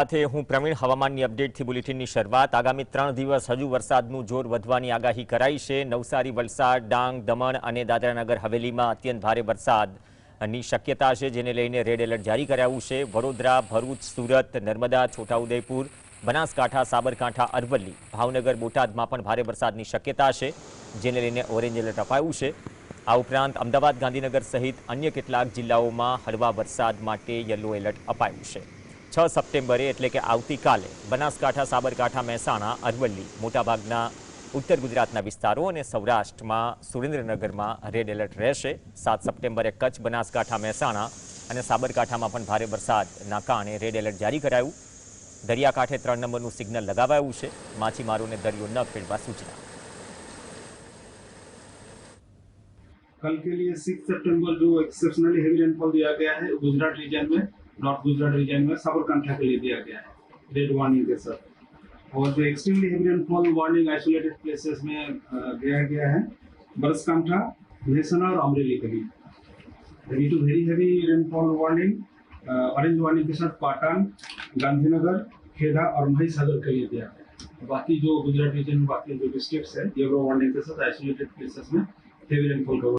આજે હું પ્રમીણ હવામાનની અપડેટ થી બુલેટિનની શરૂઆત આગામી 3 દિવસ હજુ વરસાદનું જોર વધવાની આગાહી કરાઈ છે નવસારી વલસાડ ડાંગ દમણ અને દાતરાનગર હવેલીમાં અત્યંત ભારે વરસાદની શક્યતા છે જેને લઈને રેડ એલર્ટ જારી કરવામાં છે વરોદરા ભરૂચ સુરત नर्मदाાટ છોટાઉદેપુર બનાસકાંઠા સાબરકાંઠા અરવલ્લી ભાવનગર મોટાડ માં પણ ભારે વરસાદની શક્યતા છે જેને લઈને ઓરેન્જ એલર્ટ અપાયું છે આ ઉપરાંત અમદાવાદ ગાંધીનગર સહિત અન્ય કેટલાક જિલ્લાઓમાં હળવા વરસાદ માટે યલો એલર્ટ અપાયું છે 6 સપ્ટેમ્બર એટલે કે આવતીકાલે બનાસકાઠા સાબરકાઠા મહેસાણા અરવલ્લી મોટા ભાગના ઉત્તર ગુજરાતના વિસ્તારો અને સૌરાષ્ટ્રમાં સુરેન્દ્રનગરમાં રેડ એલર્ટ રહેશે 7 સપ્ટેમ્બર એ કચ્છ બનાસકાઠા મહેસાણા અને સાબરકાઠામાં પણ ભારે વરસાદ નાકા અને રેડ એલર્ટ જારી કરાયો દરિયાકાઠે 3 નંબરનું સિગ્નલ લગાવાયું છે માછીમારોને દરિયો ન ખેડવા સૂચના કાલ કે લિયે 6 સપ્ટેમ્બર જો એક્સેપ્શનલી હેવી રેઈનફોલ દિયા ગયા હે ગુજરાત રીજન મે नॉर्थ गुजरात रीजन में सबरकंठा के लिए दिया गया है रेड वार्निंग के साथ और जो extremely heavy rainfall warning isolated places में दिया गया है बरसकांठा मेहसना और अमरेली के लिए ready to very heavy rainfall warning orange warning के साथ पाटन गांधीनगर खेड़ा और महिसागर के लिए दिया गया बाकी जो गुजरात रीजन में बाकी जो डिस्ट्रिक्ट है येलो वार्निंग के साथ आइसोलेटेड प्लेसेस में हेवी रेनफॉल का